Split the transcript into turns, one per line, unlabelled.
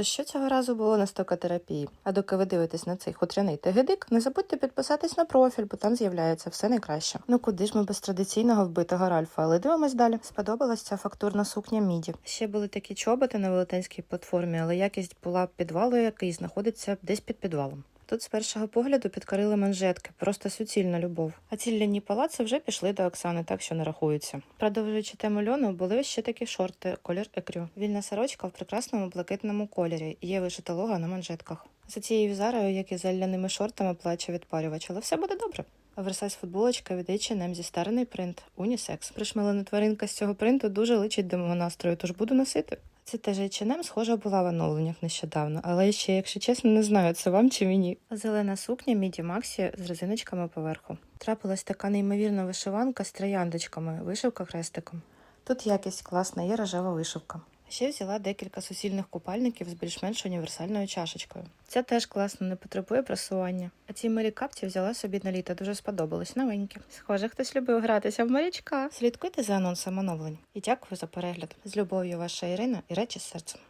То що цього разу було на стокотерапії? А доки ви дивитесь на цей хутряний тегедик, не забудьте підписатись на профіль, бо там з'являється все найкраще. Ну куди ж ми без традиційного вбитого Ральфа, але дивимось далі. Сподобалась ця фактурна сукня міді. Ще були такі чоботи на велетенській платформі, але якість була підвалу, який знаходиться десь під підвалом. Тут з першого погляду підкорили манжетки, просто суцільна любов. А ці ляні палаци вже пішли до Оксани, так що не рахуються. Продовжуючи тему льону, були ще такі шорти, колір екрю. Вільна сорочка в прекрасному блакитному кольорі. Є вишита лого на манжетках. За цією візарою, як і за ляними шортами, плаче відпарювач, але все буде добре. Оверсайз футболочка від H&M зі старений принт унісекс. Пришмалена тваринка з цього принту дуже личить до мого настрою, тож буду носити. Це теж H&M схожа була в оновленнях нещодавно, але ще, якщо чесно, не знаю, це вам чи мені. Зелена сукня Міді Максі з резиночками поверху. Трапилась така неймовірна вишиванка з трояндочками, вишивка хрестиком. Тут якість класна, є рожева вишивка. Ще взяла декілька сусільних купальників з більш-менш універсальною чашечкою. Ця теж класно, не потребує просування. А ці морікапці взяла собі на літо, дуже сподобались новенькі. Схоже, хтось любив гратися в морячка. Слідкуйте за анонсом оновлень. І дякую за перегляд. З любов'ю, ваша Ірина і речі з серцем.